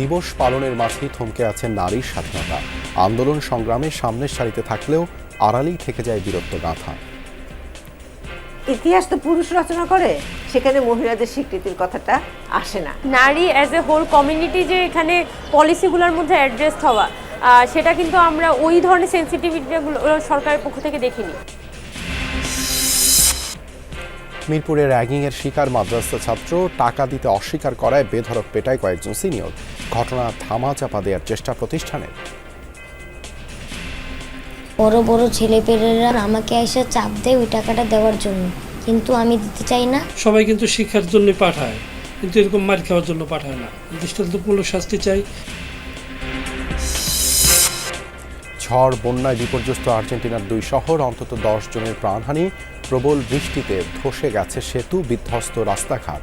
দিবস পালনের মাঝেই থমকে আছে নারীর স্বাধীনতা। আন্দোলন সংগ্রামে সামনের সারিতে থাকলেও আড়ালেই থেকে যায় বীরত্ব গাঁথা। ইতিহাস তো পুরুষ রচনা করে সেখানে মহিলাদের স্বীকৃতির কথাটা আসে না। নারী অ্যাজ এ হোল কমিউনিটি যে এখানে পলিসিগুলোর মধ্যে অ্যাড্রেস হওয়া আহ, সেটা কিন্তু আমরা ওই ধরনের সেন্সিটিভিটিগুলো সরকারের পক্ষ থেকে দেখিনি। মিরপুরে র্যাগিংয়ের শিকার মাদ্রাসা ছাত্র টাকা দিতে অস্বীকার করায় বেধড়ক পেটায় কয়েকজন সিনিয়র। ঘটনা ধামাচাপা দেওয়ার চেষ্টা প্রতিষ্ঠানের। বড় বড় ছেলেপেলেরা আমাকে এসে চাপ দেয় ওই টাকাটা দেওয়ার জন্য। কিন্তু আমি দিতে চাই না। সবাই কিন্তু শিক্ষার জন্য পাঠায়। কিন্তু এরকম মার খাওয়ার জন্য পাঠায় না। দৃষ্টান্তমূলক শাস্তি চাই। ঝড়, বন্যায় বিপর্যস্ত আর্জেন্টিনার দুই শহর, অন্তত দশ জনের প্রাণহানি, প্রবল বৃষ্টিতে ধসে গেছে সেতু, বিধ্বস্ত রাস্তাঘাট।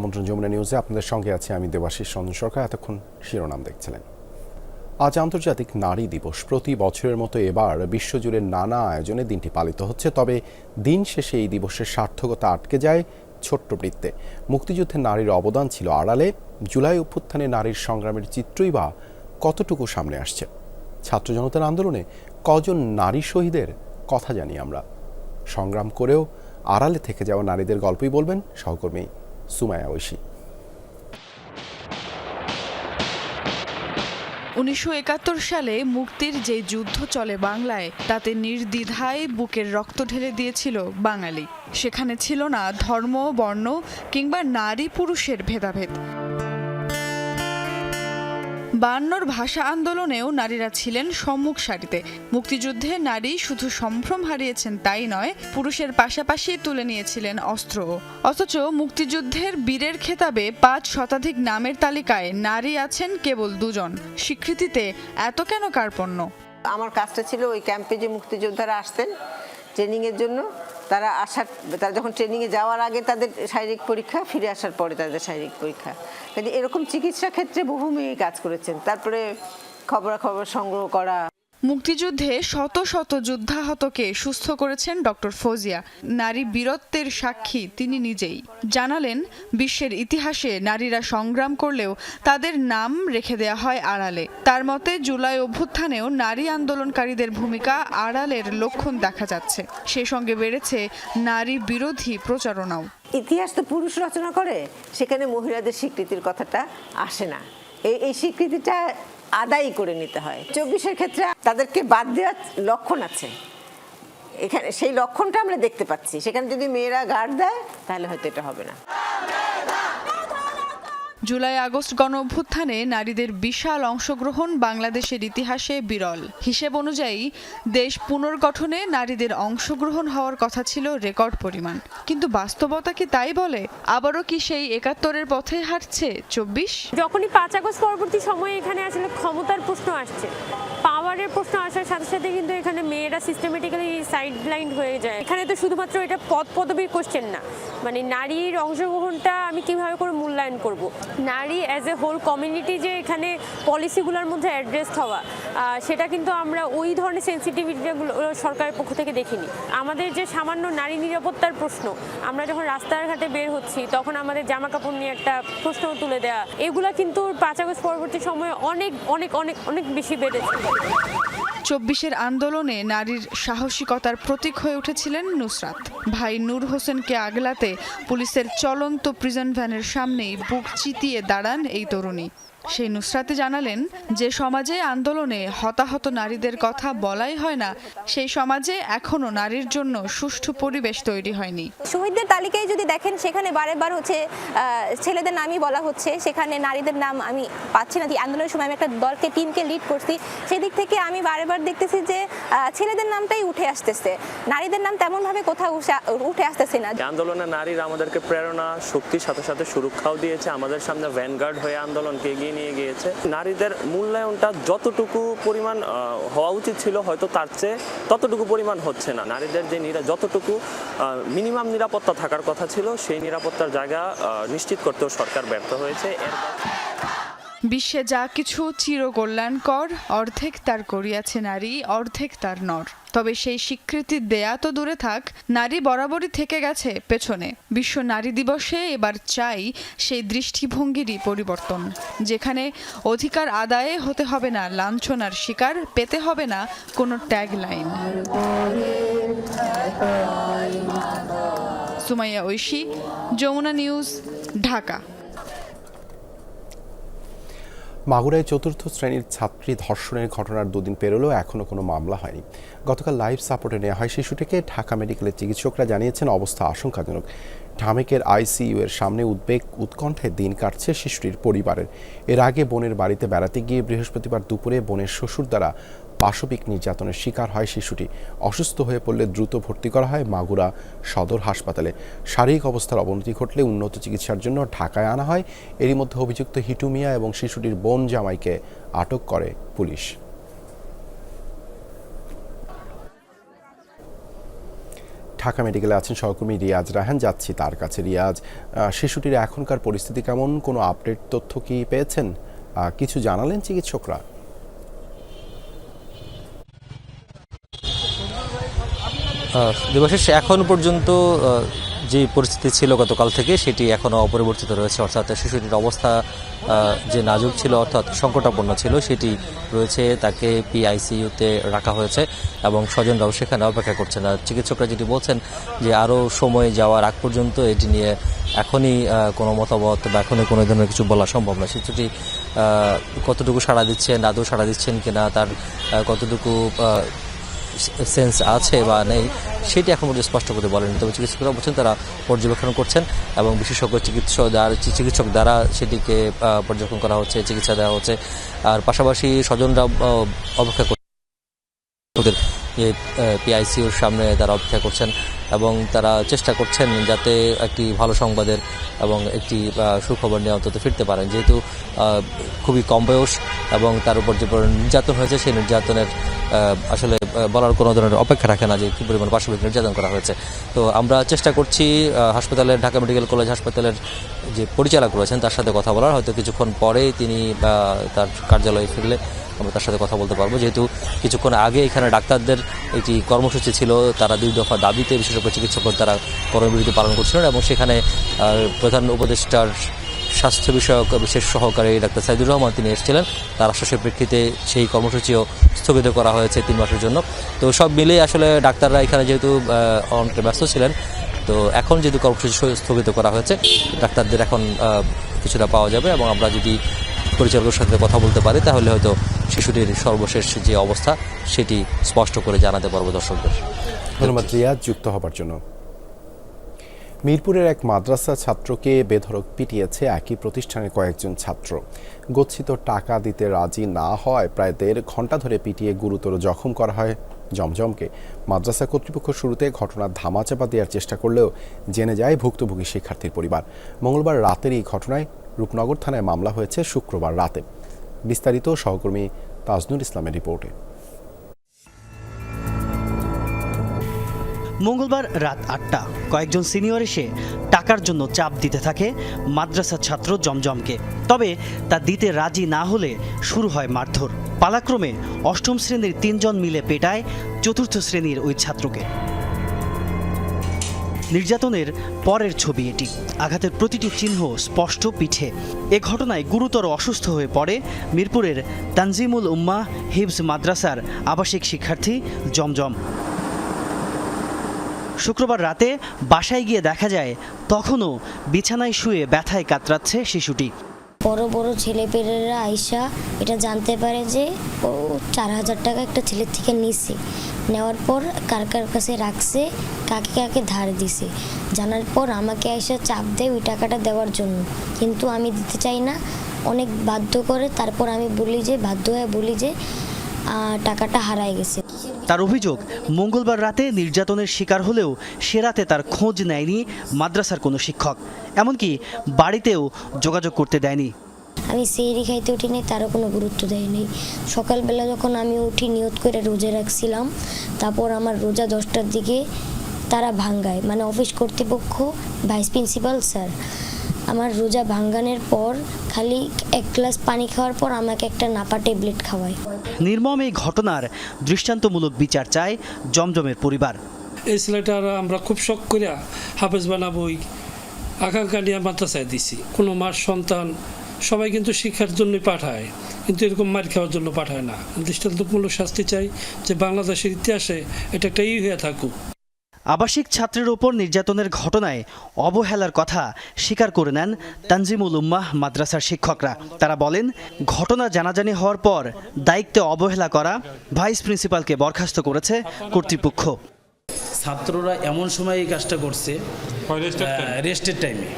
আমন্ত্রণ যমুনা নিউজে। আপনাদের সঙ্গে আছে আমি দেবাশিস রঞ্জন সরকার। এতক্ষণ শিরোনাম দেখছিলেন। আজ আন্তর্জাতিক নারী দিবস। প্রতি বছরের মতো এবার বিশ্বজুড়ে নানা আয়োজনে দিনটি পালিত হচ্ছে। তবে দিন শেষে এই দিবসের সার্থকতা আটকে যায় ছোট্ট বৃত্তে মুক্তিযুদ্ধে নারীর অবদান ছিল আড়ালে। জুলাই অভ্যুত্থানে নারীর সংগ্রামের চিত্রই বা কতটুকু সামনে আসছে? ছাত্র জনতার আন্দোলনে কজন নারী শহীদের কথা জানি আমরা। সংগ্রাম করেও আড়ালে থেকে যাওয়া নারীদের গল্পই বলবেন সহকর্মী সুমায়া ঐশী উনিশশো একাত্তর সালে মুক্তির যে যুদ্ধ চলে বাংলায়, তাতে নির্দ্বিধায় বুকের রক্ত ঢেলে দিয়েছিল বাঙালি। সেখানে ছিল না ধর্ম, বর্ণ কিংবা নারী পুরুষের ভেদাভেদ। বায়ান্নর ভাষা আন্দোলনেও নারীরা ছিলেন সম্মুখ সারিতে। মুক্তিযুদ্ধে নারী শুধু সম্ভ্রম হারিয়েছেন তাই নয়, পুরুষের পাশাপাশি তুলে নিয়েছিলেন অস্ত্র অথচ মুক্তিযুদ্ধের বীরের খেতাবে পাঁচ শতাধিক নামের তালিকায় নারী আছেন কেবল দুজন। স্বীকৃতিতে এত কেন কার্পণ্য? আমার কাজটা ছিল ওই ক্যাম্পে যে মুক্তিযোদ্ধারা আসতেন, ট্রেনিংয়ের জন্য। তারা আসার তারা যখন ট্রেনিংয়ে যাওয়ার আগে তাদের শারীরিক পরীক্ষা, ফিরে আসার পরে তাদের শারীরিক পরীক্ষা। কাজে এরকম চিকিৎসা ক্ষেত্রে বহু মেয়ে কাজ করেছেন তারপরে খবরাখবর সংগ্রহ করা মুক্তিযুদ্ধে শত শত যুদ্ধাহতকে সুস্থ করেছেন ডক্টর ফৌজিয়া। নারী বীরত্বের সাক্ষী তিনি নিজেই। জানালেন, বিশ্বের ইতিহাসে নারীরা সংগ্রাম করলেও তাদের নাম রেখে দেয়া হয় আড়ালে। তার মতে, জুলাই অভ্যুত্থানেও নারী আন্দোলনকারীদের ভূমিকা আড়ালের লক্ষণ দেখা যাচ্ছে। সেই সঙ্গে বেড়েছে নারী বিরোধী প্রচারণাও। ইতিহাস তো পুরুষ রচনা করে, সেখানে মহিলাদের স্বীকৃতির কথাটা আসে না। এই স্বীকৃতিটা আদায়ী করে নিতে হয়। চব্বিশের ক্ষেত্রে তাদেরকে বাদ দেওয়ার লক্ষণ আছে। এখানে সেই লক্ষণটা আমরা দেখতে পাচ্ছি। সেখানে যদি মেয়েরা গার্ড দেয়, তাহলে হয়তো এটা হবে না। জুলাই আগস্ট গণ অভ্যুত্থানে নারীদের বিশাল অংশগ্রহণ বাংলাদেশের ইতিহাসে বিরল। হিসেব অনুযায়ী, দেশ পুনর্গঠনে নারীদের অংশগ্রহণ হওয়ার কথা ছিল রেকর্ড পরিমাণ। কিন্তু বাস্তবতা কি তাই বলে? আবারও কি সেই একাত্তরের পথে হাঁটছে চব্বিশ? যখনই পাঁচ আগস্ট পরবর্তী সময়ে এখানে আসলে ক্ষমতার প্রশ্ন আসছে। পাওয়ারের প্রশ্ন আসার সাথে সাথে কিন্তু এখানে মেয়েরা সিস্টেমেটিক্যালি সাইড লাইন হয়ে যায়। এখানে তো শুধুমাত্র এটা পদ পদবীর কোশ্চেন না। মানে নারীর অংশগ্রহণটা আমি কীভাবে করে মূল্যায়ন করব? নারী অ্যাজ এ হোল কমিউনিটি যে এখানে পলিসিগুলোর মধ্যে অ্যাড্রেস হওয়া সেটা কিন্তু আমরা ওই ধরনের সেন্সিটিভিটিগুলো সরকারের পক্ষ থেকে দেখিনি। আমাদের যে সামান্য নারী নিরাপত্তার প্রশ্ন, আমরা যখন রাস্তাঘাটে বের হচ্ছি, তখন আমাদের জামা কাপড় নিয়ে একটা প্রশ্ন তুলে দেওয়া এগুলা কিন্তু পাঁচ আগস্ট পরবর্তী সময়ে অনেক অনেক অনেক অনেক বেশি বেড়েছে। চব্বিশের আন্দোলনে নারীর সাহসিকতার প্রতীক হয়ে উঠেছিলেন নুসরাত। ভাই নূর হোসেনকে আগলাতে পুলিশের চলন্ত প্রিজন ভ্যানের সামনেই বুক চিতিয়ে দাঁড়ান এই তরুণী। সেই নুসরাতে জানালেন যে সমাজে আন্দোলনে হতাহত নারীদের কথা বলাই হয় না সেই সমাজে এখনও নারীর জন্য সুষ্ঠু পরিবেশ তৈরি হয়নি। শহীদদের তালিকায় যদি দেখেন সেখানে বারে বার হচ্ছে ছেলেদের নামই বলা হচ্ছে। সেখানে নারীদের নাম আমি পাচ্ছি না। আন্দোলনের সময় আমি একটা দলকে টিমকে লিড করছি। সেদিক থেকে আমি বারে বার দেখতেছি যে ছেলেদের নামটাই উঠে আসতেছে। নারীদের নাম তেমনভাবে কোথাও উঠে- উঠে আসতেছে না। আন্দোলনে নারীরা আমাদেরকে প্রেরণা শক্তির সাথে সাথে সুরক্ষাও দিয়েছে। আমাদের সামনে ভ্যানগার্ড হয়ে আন্দোলনকে এগিয়ে ছিনিয়ে নিয়ে গিয়েছে। নারীদের মূল্যায়নটা যতটুকু পরিমাণ হওয়া উচিত ছিল হয়তো তার চেয়ে ততটুকু পরিমাণ হচ্ছে না। নারীদের যে নিরা, যতটুকু মিনিমাম নিরাপত্তা থাকার কথা ছিল, সেই নিরাপত্তার জায়গা নিশ্চিত করতেও সরকার ব্যর্থ হয়েছে। এর বিশ্বে যা কিছু চিরকল্যাণকর, অর্ধেক তার করিয়াছে নারী, অর্ধেক তার নর। তবে সেই স্বীকৃতি দেয়া তো দূরে থাক, নারী বরাবরই থেকে গেছে পেছনে। বিশ্ব নারী দিবসে এবার চাই সেই দৃষ্টিভঙ্গিরই পরিবর্তন। যেখানে অধিকার আদায়ে হতে হবে না, লাঞ্ছনার শিকার পেতে হবে না কোনো tag line Sumaiya Oishi, Jamuna news, Dhaka. মাগুরায় চতুর্থ শ্রেণির ছাত্রী ধর্ষণের ঘটনার দুদিন পেরোলেও এখনও কোনো মামলা হয়নি। গতকাল লাইফ সাপোর্টে নেওয়া হয় শিশুটিকে। ঢাকা মেডিকেলের চিকিৎসকরা জানিয়েছেন, অবস্থা আশঙ্কাজনক। ঢামেকের আইসিইউ এর সামনে উদ্বেগ, উৎকণ্ঠে দিন কাটছে শিশুটির পরিবারের। এর আগে বোনের বাড়িতে বেড়াতে গিয়ে বৃহস্পতিবার দুপুরে বোনের শ্বশুর দ্বারা পাশবিক নির্যাতনের শিকার হয় শিশুটি। অসুস্থ হয়ে পড়লে দ্রুত ভর্তি করা হয় মাগুরা সদর হাসপাতালে। শারীরিক অবস্থার অবনতি ঘটলে উন্নত চিকিৎসার জন্য ঢাকায় আনা হয়। এরই মধ্যে অভিযুক্ত হিটু মিয়া এবং শিশুটির বোন জামাইকে আটক করে পুলিশ। ঢাকা মেডিকেলে আছেন সহকর্মী রিয়াজ রাহান। যাচ্ছি তার কাছে। রিয়াজ শিশুটির এখনকার পরিস্থিতি কেমন? কোনো আপডেট তথ্য কি পেয়েছেন? কিছু জানালেন চিকিৎসকরা? দেবাশিস এখন পর্যন্ত যে পরিস্থিতি ছিল গতকাল থেকে, সেটি এখনও অপরিবর্তিত রয়েছে। অর্থাৎ শিশুটির অবস্থা যে নাজুক ছিল, অর্থাৎ সংকটাপন্ন ছিল, সেটি রয়েছে, তাকে পিআইসিইউতে রাখা হয়েছে এবং স্বজনরাও সেখানে অপেক্ষা করছেন। আর চিকিৎসকরা যেটি বলছেন যে, আরও সময় যাওয়ার আগ পর্যন্ত এটি নিয়ে এখনই কোনো মতামত বা এখনই কোনো ধরনের কিছু বলা সম্ভব না শিশুটি কতটুকু সাড়া দিচ্ছেন, আদৌ সাড়া দিচ্ছেন কিনা, তার কতটুকু সেন্স আছে বা নেই, সেটি এখন পর্যন্ত স্পষ্ট করে বলেনি। তবে চিকিৎসকরা বলছেন, তারা পর্যবেক্ষণ করছেন এবং বিশেষজ্ঞ চিকিৎসক দ্বারা চিকিৎসক দ্বারা সেটিকে পর্যবেক্ষণ করা হচ্ছে, চিকিৎসা দেওয়া হচ্ছে। আর পাশাপাশি স্বজনরা অপেক্ষা যে পিআইসিউর সামনে তারা অপেক্ষা করছেন এবং তারা চেষ্টা করছেন যাতে একটি ভালো সংবাদের এবং একটি সুখবর নিয়ে অন্তত ফিরতে পারেন। যেহেতু খুবই কম বয়স এবং তার উপর যে নির্যাতন হয়েছে, সেই নির্যাতনের আসলে বলার কোনো ধরনের অপেক্ষা রাখে না যে কী পরিমাণ পাশবিক নির্যাতন করা হয়েছে। তো আমরা চেষ্টা করছি হাসপাতালের, ঢাকা মেডিকেল কলেজ হাসপাতালের যে পরিচালক রয়েছেন, তার সাথে কথা বলার। হয়তো কিছুক্ষণ পরেই তিনি তার কার্যালয়ে ফিরলে আমরা তার সাথে কথা বলতে পারব। যেহেতু কিছুক্ষণ আগে এখানে ডাক্তারদের একটি কর্মসূচি ছিল, তারা দুই দফা দাবিতে বিশেষজ্ঞ চিকিৎসক তারা কর্মবিরতি পালন করছিলেন এবং সেখানে প্রধান উপদেষ্টার স্বাস্থ্য বিষয়ক বিশেষ সহকারী ডাক্তার সাইদুর রহমান তিনি এসেছিলেন। তার আশ্বাসের প্রেক্ষিতে সেই কর্মসূচিও স্থগিত করা হয়েছে তিন মাসের জন্য। তো সব মিলিয়ে আসলে ডাক্তাররা এখানে যেহেতু অনেকটা ব্যস্ত ছিলেন, তো এখন যেহেতু কর্মসূচি স্থগিত করা হয়েছে, ডাক্তারদের এখন কিছুটা পাওয়া যাবে এবং আমরা যদি পরিচালকের সাথে কথা বলতে পারি, তাহলে হয়তো শিশুটির সর্বশেষ যে অবস্থা, সেটি স্পষ্ট করে জানাতে পারব দর্শকদের। ধন্যবাদ রিয়াজ, যুক্ত হবার জন্য। মিরপুরের এক মাদ্রাসা ছাত্রকে বেধড়ক পিটিয়েছে একই প্রতিষ্ঠানের কয়েকজন ছাত্র। গচ্ছিত টাকা দিতে রাজি না হওয়ায় প্রায় দেড় ঘণ্টা ধরে পিটিয়ে গুরুতর জখম করা হয় জমজমকে। মাদ্রাসা কর্তৃপক্ষ শুরুতে ঘটনার ধামাচাপা দেওয়ার চেষ্টা করলেও জেনে যায় ভুক্তভোগী শিক্ষার্থীর পরিবার। মঙ্গলবার রাতের এই ঘটনায় রূপনগর থানায় মামলা হয়েছে শুক্রবার রাতে। বিস্তারিত সহকর্মী তাজনুর ইসলামের রিপোর্টে। মঙ্গলবার রাত আটটা কয়েকজন সিনিয়র এসে টাকার জন্য চাপ দিতে থাকে মাদ্রাসার ছাত্র জমজমকে। তবে তা দিতে রাজি না হলে শুরু হয় মারধর। পালাক্রমে অষ্টম শ্রেণির তিনজন মিলে পেটায় চতুর্থ শ্রেণির ওই ছাত্রকে। নির্যাতনের পরের ছবি এটি। আঘাতের প্রতিটি চিহ্ন স্পষ্ট পিঠে। এ ঘটনায় গুরুতর অসুস্থ হয়ে পড়ে মিরপুরের তানজিমুল উম্মা হিবস মাদ্রাসার আবাসিক শিক্ষার্থী জমজম। শুক্রবার রাতে বাসায় গিয়ে দেখা যায়, তখনও বিছানায় শুয়ে ব্যথায় কাতরাচ্ছে শিশুটি। বড় বড় ছেলেপেলেরা আইসা এটা জানতে পারে যে ও চার হাজার টাকা একটা ছেলের থেকে নিছে। নেওয়ার পর কার কার কাছে রাখছে, কাকে কাকে ধার দিছে। জানার পর আমাকে আইসা চাপ দেয় ওই টাকাটা দেওয়ার জন্য। কিন্তু আমি দিতে চাই না। অনেক বাধ্য করে, তারপর আমি বলি যে, বাধ্য হয়ে বলি যে টাকাটা হারায় গেছে। তার অভিযোগ মঙ্গলবার রাতে নির্যাতনের শিকার হলেও সে রাতে তার খোঁজ নেয়নি মাদ্রাসার কোনো শিক্ষক। এমনকি বাড়িতেও যোগাযোগ করতে দেয়নি। আমি সেহরি খাইতে উঠি নাই তারও কোনো গুরুত্ব দেয়নি। সকালবেলা যখন আমি উঠি নিয়ত করে রোজা রাখছিলাম তারপর আমার রোজা দশটার দিকে তারা ভাঙ্গায়। মানে অফিস কর্তৃপক্ষ ভাইস প্রিন্সিপাল স্যার। আমার রোজা ভাঙ্গানের পর খালি এক গ্লাস পানি খাওয়ার পর আমাকে একটা নাপা ট্যাবলেট খাওয়ায়। নির্মম এই ঘটনার দৃষ্টান্তমূলক বিচার চায় জমজমের পরিবার। এই ছেলেটার আমরা খুব শখ করিয়া হাফেজ বানাবই আকাঙ্ক্ষা নিয়ে মাদ্রাসায় দিছি। কোনো মার সন্তান সবাই কিন্তু শিক্ষার জন্য পাঠায় কিন্তু এরকম মার খাওয়ার জন্য পাঠায় না। দৃষ্টান্তমূলক শাস্তি চাই যে বাংলাদেশের ইতিহাসে এটা একটা ই হয়ে থাকুক। আবাসিক ছাত্রের ওপর নির্যাতনের ঘটনায় অবহেলার কথা স্বীকার করে নেন তানজিমুল উম্মাহ মাদ্রাসার শিক্ষকরা। তারা বলেন ঘটনা জানাজানি হওয়ার পর দায়িত্বে অবহেলা করা ভাইস প্রিন্সিপালকে বরখাস্ত করেছে কর্তৃপক্ষ। ছাত্ররা এমন সময় এই কাজটা করছে রেস্টের টাইমে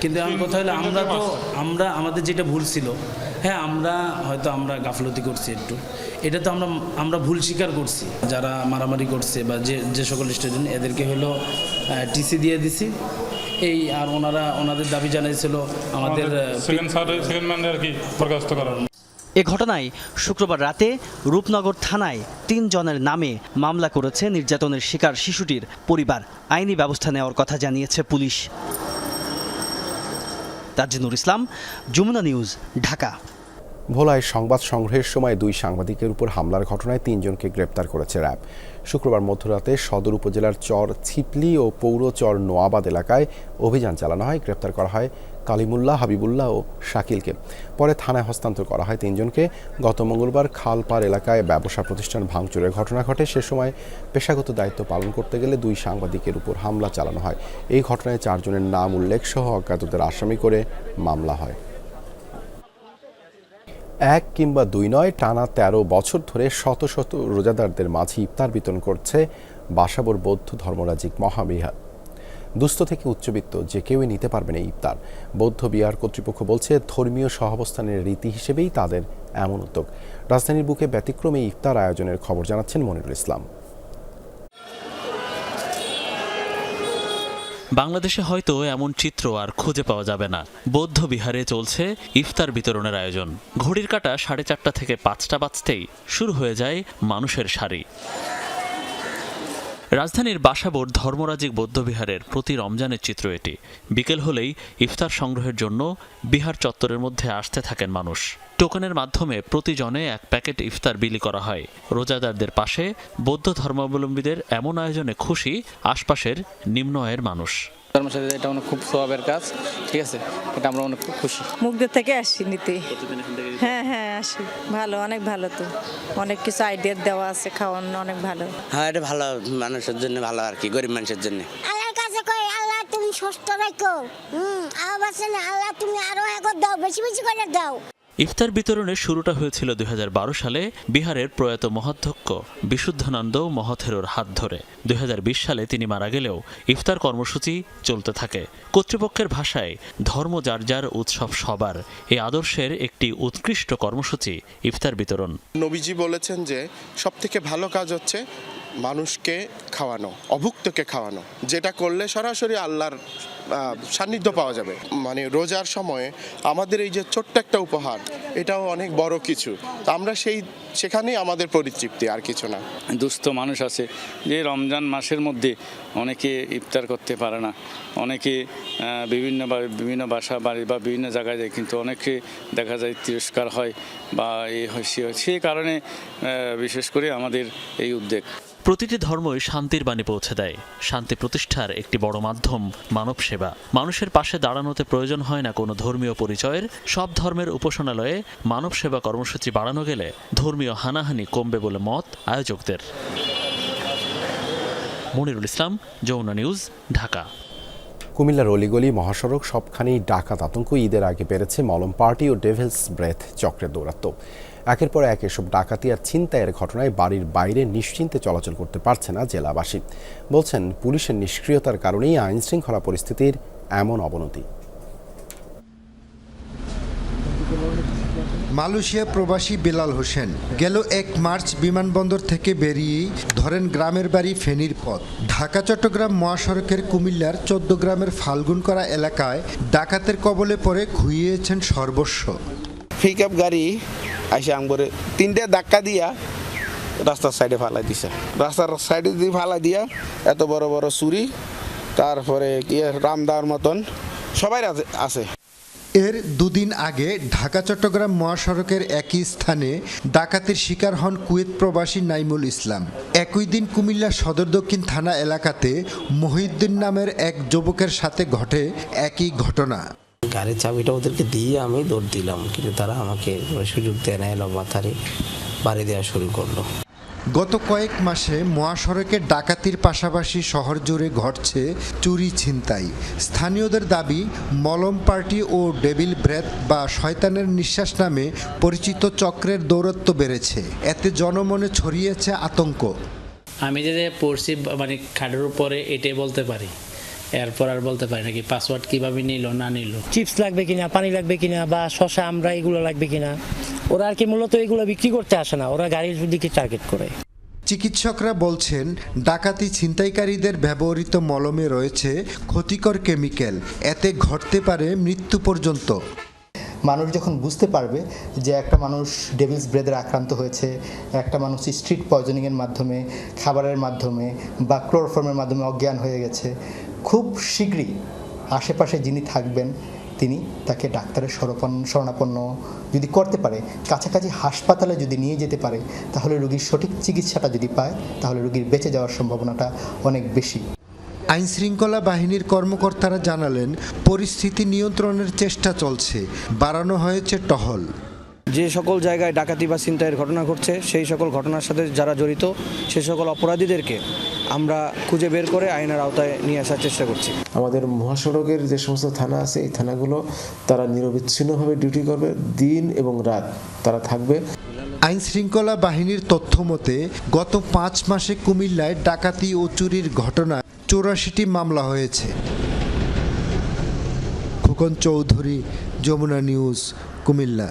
কিন্তু আমার কথা হলো আমরা তো আমরা আমাদের যেটা ভুল ছিল হ্যাঁ আমরা হয়তো আমরা গাফলতি করছি একটু। এটা তো আমরা আমরা ভুল স্বীকার করছি। যারা মারামারি করছে বা যে যে সকল স্টুডেন্ট এদেরকে হলো টিসি দিয়ে দিছি। এই আর ওনারা ওনাদের দাবি জানাইছিল আমাদের এ ঘটনায় শুক্রবার রাতে রূপনগর থানায় তিন জনের নামে মামলা করেছে নির্যাতনের শিকার শিশুটির পরিবার। আইনি ব্যবস্থা নেওয়ার কথা জানিয়েছে পুলিশ। তাজিনুর ইসলাম যমুনা নিউজ ঢাকা। ভোলায় সংবাদ সংগ্রহের সময় দুই সাংবাদিকের উপর হামলার ঘটনায় তিনজনকে গ্রেপ্তার করেছে র্যাব। শুক্রবার মধ্যরাতে সদর উপজেলার চর ছিপলি ও পৌর চর নোয়াবাদ এলাকায় অভিযান চালানো হয়, গ্রেপ্তার করা হয় কালিমুল্লাহ, হাবিবুল্লাহ ও শাকিলকে। পরে থানায় হস্তান্তর করা হয় তিনজনকে। গত মঙ্গলবার খালপাড় এলাকায় ব্যবসা প্রতিষ্ঠান ভাঙচুরের ঘটনা ঘটে। সে সময় পেশাগত দায়িত্ব পালন করতে গেলে দুই সাংবাদিকের উপর হামলা চালানো হয়। এই ঘটনায় চারজনের নাম উল্লেখ সহ অজ্ঞাতদের আসামি করে মামলা হয়। এক কিংবা দুই নয়, টানা তেরো বছর ধরে শত শত রোজাদারদের মাঝে ইফতার বিতরণ করছে বাসাবর বৌদ্ধ ধর্মরাজিক মহাবিহার। দুস্থ থেকে উচ্চবিত্ত যে কেউই নিতে পারবেন এই ইফতার। বৌদ্ধ বিহার কর্তৃপক্ষ বলছে, ধর্মীয় সহাবস্থানের রীতি হিসেবেই তাদের এমন উদ্যোগ। রাজধানীর বুকে ব্যতিক্রমে ইফতার আয়োজনের খবর জানাচ্ছেন মনিরুল ইসলাম। বাংলাদেশে হয়তো এমন চিত্র আর খুঁজে পাওয়া যাবে না। বৌদ্ধ বিহারে চলছে ইফতার বিতরণের আয়োজন। ঘড়ির কাটা সাড়ে চারটা থেকে পাঁচটা বাজতেই শুরু হয়ে যায় মানুষের সারি। রাজধানীর বাসাবোর ধর্মরাজিক বৌদ্ধবিহারের প্রতি রমজানের চিত্র এটি। বিকেল হলেই ইফতার সংগ্রহের জন্য বিহার চত্বরের মধ্যে আসতে থাকেন মানুষ। টোকনের মাধ্যমে প্রতিজনে এক প্যাকেট ইফতার বিলি করা হয়। রোজাদারদের পাশে বৌদ্ধ ধর্মাবলম্বীদের এমন আয়োজনে খুশি আশপাশের নিম্ন আয়ের মানুষ। ধর্মসাথী এটা অনেক খুব স্বভাবের কাজ ঠিক আছে? এটা আমরা অনেক খুশি। মুগদের থেকে আসছি নিতে। হ্যাঁ হ্যাঁ আসি। ভালো অনেক ভালো তো। অনেক কিছু আইডিয়া দেওয়া আছে খাওয়ানো অনেক ভালো। হ্যাঁ এটা ভালো মানুষের জন্য ভালো আর কি গরিব মানুষের জন্য। আল্লাহর কাছে কই আল্লাহ তুমি সুস্থ রাখো হুম আবার আল্লাহ তুমি আরও একবার দাও বেশি বেশি করে দাও। ইফতার বিতরণের শুরুটা হয়েছিল দুই হাজার বারো সালে বিহারের প্রয়াত মহাধ্যক্ষ বিশুদ্ধানন্দ মহথেরোর হাত ধরে। দুই হাজার বিশ সালে তিনি মারা গেলেও ইফতার কর্মসূচি চলতে থাকে। কর্তৃপক্ষের ভাষায় ধর্ম যার যার উৎসব সবার এই আদর্শের একটি উৎকৃষ্ট কর্মসূচি ইফতার বিতরণ। নবীজি বলেছেন যে সব থেকে ভালো কাজ হচ্ছে মানুষকে খাওয়ানো, অভুক্তকে খাওয়ানো, যেটা করলে সরাসরি আল্লাহর সান্নিধ্য পাওয়া যাবে। মানে রোজার সময়ে আমাদের এই যে ছোট্ট একটা উপহার, এটাও অনেক বড় কিছু। তো আমরা সেই, সেখানেই আমাদের পরিতৃপ্তি, আর কিছু না। দুস্থ মানুষ আছে, যে রমজান মাসের মধ্যে অনেকে ইফতার করতে পারে না। অনেকে বিভিন্ন বিভিন্ন বাসা, বাড়ি বা বিভিন্ন জায়গায় যায়, কিন্তু অনেকে দেখা যায় তিরস্কার হয় বা এ হয়, সে হয়। সেই কারণে বিশেষ করে আমাদের এই উদ্যোগ প্রতিটি ধর্মই শান্তির বাণী পৌঁছে দেয়। শান্তি প্রতিষ্ঠার একটি বড় মাধ্যম মানব সেবা। মানুষের পাশে দাঁড়ানোতে প্রয়োজন হয় না কোনো ধর্মীয় পরিচয়ের। সব ধর্মের উপাসনালয়ে মানব সেবা কর্মসূচি বাড়ানো গেলে ধর্মীয় হানাহানি কমবে বলে মত আয়োজকদের। মনিরুল ইসলাম, যমুনা নিউজ, ঢাকা। কুমিল্লার অলিগলি মহাসড়ক সবখানেই ডাকাত আতঙ্ক। ঈদের আগে বেড়েছে মলম পার্টি ও ডেভিলস ব্রেথ চক্রের দৌরাত্ম একের পর এক এসব ডাকাতি আর ছিনতাইয়ের ঘটনায় বাড়ির বাইরে নিশ্চিন্তে চলাচল করতে পারছে না জেলাবাসী। বলছেন পুলিশের নিষ্ক্রিয়তার কারণেই আইন শৃঙ্খলা পরিস্থিতির এমন অবনতি। মালয়েশিয়া প্রবাসী বেলাল হোসেন গেল এক মার্চ বিমানবন্দর থেকে বেরিয়েই ধরেন গ্রামের বাড়ি ফেনীর পথ। ঢাকা চট্টগ্রাম মহাসড়কের কুমিল্লার চোদ্দ গ্রামের ফাল্গুন করা এলাকায় ডাকাতের কবলে পড়ে খুইয়েছেন সর্বস্ব। পিক আপ গাড়ি আইসে আঙ্গরে। তিনটে ধাক্কা দিয়া রাস্তার সাইডে ফালাই দিছে। রাস্তার সাইডে দিয়ে ফালাই দিয়া, এত বড় বড় চুরি তারপরে রামদার মতন সবাই আছে। এর দুদিন আগে ঢাকা, চট্টগ্রাম মহাসড়কের একই স্থানে ডাকাতির শিকার হন কুয়েত প্রবাসী নাইমুল ইসলাম। একই দিন কুমিল্লা সদর দক্ষিণ থানা এলাকাতে মহিউদ্দিন নামের এক যুবকের সাথে ঘটে একই ঘটনা। গাড়ির চাবিটা ওদেরকে দিয়ে আমি দৌড় দিলাম কিন্তু তারা আমাকে সুযোগ দেয় না এলো মাথারে বাড়ি দেওয়া শুরু করল। গত কয়েক মাসে মহাসড়কে ডাকাতির পাশাপাশি শহর জুড়ে ঘটছে চুরি ছিনতাই। স্থানীয়দের দাবি মলম পার্টি ও ডেভিল ব্রেথ বা শয়তানের নিঃশ্বাস নামে পরিচিত চক্রের দৌরত্ব বেড়েছে। এতে জনমনে ছড়িয়েছে আতঙ্ক। আমি যে যে পড়ছি মানে খাটের উপরে এটাই বলতে পারি। এরপর আর বলতে পারি নাকি পাসওয়ার্ড কীভাবে নিল না নিল। চিপস লাগবে কিনা পানি লাগবে কিনা বা শশা আমরা এগুলো লাগবে কিনা। ওরা আর কি মূলত এগুলো বিক্রি করতে আসে না ওরা গাড়ির দিকে টার্গেট করে। চিকিৎসকরা বলছেন ডাকাতি ছিনতাইকারীদের ব্যবহৃত মলমে রয়েছে ক্ষতিকর কেমিক্যাল। এতে ঘটতে পারে মৃত্যু পর্যন্ত। মানুষ যখন বুঝতে পারবে যে একটা মানুষ ডেভিলস ব্রেদের আক্রান্ত হয়েছে একটা মানুষ স্ট্রিট পয়জনিংয়ের মাধ্যমে খাবারের মাধ্যমে বা ক্লোরোফর্মের মাধ্যমে অজ্ঞান হয়ে গেছে খুব শীঘ্রই আশেপাশে যিনি থাকবেন তিনি তাকে ডাক্তারের শরণাপন্ন শরণাপন্ন যদি করতে পারে কাছাকাছি হাসপাতালে যদি নিয়ে যেতে পারে তাহলে রোগীর সঠিক চিকিৎসাটা যদি পায় তাহলে রোগীর বেঁচে যাওয়ার সম্ভাবনাটা অনেক বেশি। আইন শৃঙ্খলা বাহিনীর কর্মকর্তারা জানালেন পরিস্থিতি নিয়ন্ত্রণের চেষ্টা চলছে বাড়ানো হয়েছে টহল। যে সকল জায়গায় ডাকাতি বা ছিনতাইয়ের ঘটনা ঘটছে সেই সকল ঘটনার সাথে যারা জড়িত সে সকল অপরাধীদেরকে আমরা খুঁজে বের করে আইনের আওতায় নিয়ে আসার চেষ্টা করছি। আমাদের মহাসড়কের যে সমস্ত থানা আছে এই থানাগুলো তারা নিরবিচ্ছিন্নভাবে ডিউটি করবে দিন এবং রাত তারা থাকবে। আইন শৃঙ্খলা বাহিনীর তথ্য মতে গত পাঁচ মাসে কুমিল্লায় ডাকাতি ও চুরির ঘটনায় চৌরাশিটি মামলা হয়েছে। খোকন চৌধুরী যমুনা নিউজ কুমিল্লা।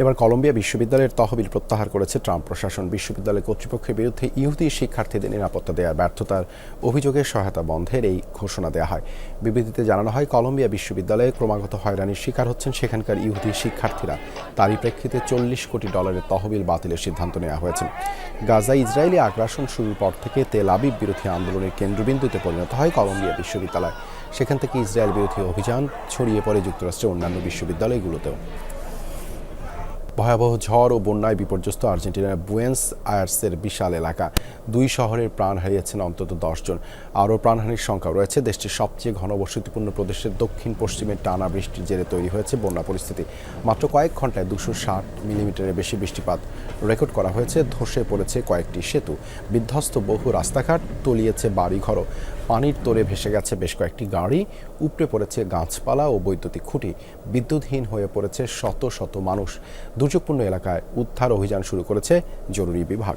এবার কলম্বিয়া বিশ্ববিদ্যালয়ের তহবিল প্রত্যাহার করেছে ট্রাম্প। প্রশাসন বিশ্ববিদ্যালয় কর্তৃপক্ষের বিরুদ্ধে ইহুদি শিক্ষার্থীদের নিরাপত্তা দেওয়ার ব্যর্থতার অভিযোগে সহায়তা বন্ধের এই ঘোষণা দেওয়া হয়। বিবৃতিতে জানানো হয়, কলম্বিয়া বিশ্ববিদ্যালয়ে ক্রমাগত হয়রানির শিকার হচ্ছেন সেখানকার ইহুদি শিক্ষার্থীরা। তারই প্রেক্ষিতে চল্লিশ কোটি ডলারের তহবিল বাতিলের সিদ্ধান্ত নেওয়া হয়েছে। গাজা ইসরায়েলি আগ্রাসন শুরুর পর থেকে তেল আবিব বিরোধী আন্দোলনের কেন্দ্রবিন্দুতে পরিণত হয় কলম্বিয়া বিশ্ববিদ্যালয়। সেখান থেকে ইসরায়েল বিরোধী অভিযান ছড়িয়ে পড়ে যুক্তরাষ্ট্রের অন্যান্য বিশ্ববিদ্যালয়গুলোতেও। ভয়াবহ ঝড় ও বন্যায় বিপর্যস্ত আর্জেন্টিনার বুয়েন্স আয়ার্সের বিশাল এলাকা। দুই শহরের প্রাণ হারিয়েছেন অন্তত দশজন আরও প্রাণহানির সংখ্যা রয়েছে। দেশটির সবচেয়ে ঘনবসতিপূর্ণ প্রদেশের দক্ষিণ পশ্চিমের টানা বৃষ্টির জেরে তৈরি হয়েছে বন্যা পরিস্থিতি। মাত্র কয়েক ঘন্টায় দুশো ষাট মিলিমিটারের বেশি বৃষ্টিপাত রেকর্ড করা হয়েছে। ধসে পড়েছে কয়েকটি সেতু। বিধ্বস্ত বহু রাস্তাঘাট তলিয়েছে বাড়িঘরও। পানির তোরে ভেসে গেছে বেশ কয়েকটি গাড়ি, উপড়ে পড়েছে গাছপালা ও বৈদ্যুতিক খুঁটি। বিদ্যুৎহীন হয়ে পড়েছে শত শত মানুষ। দুর্যোগপূর্ণ এলাকায় উদ্ধার অভিযান শুরু করেছে জরুরি বিভাগ।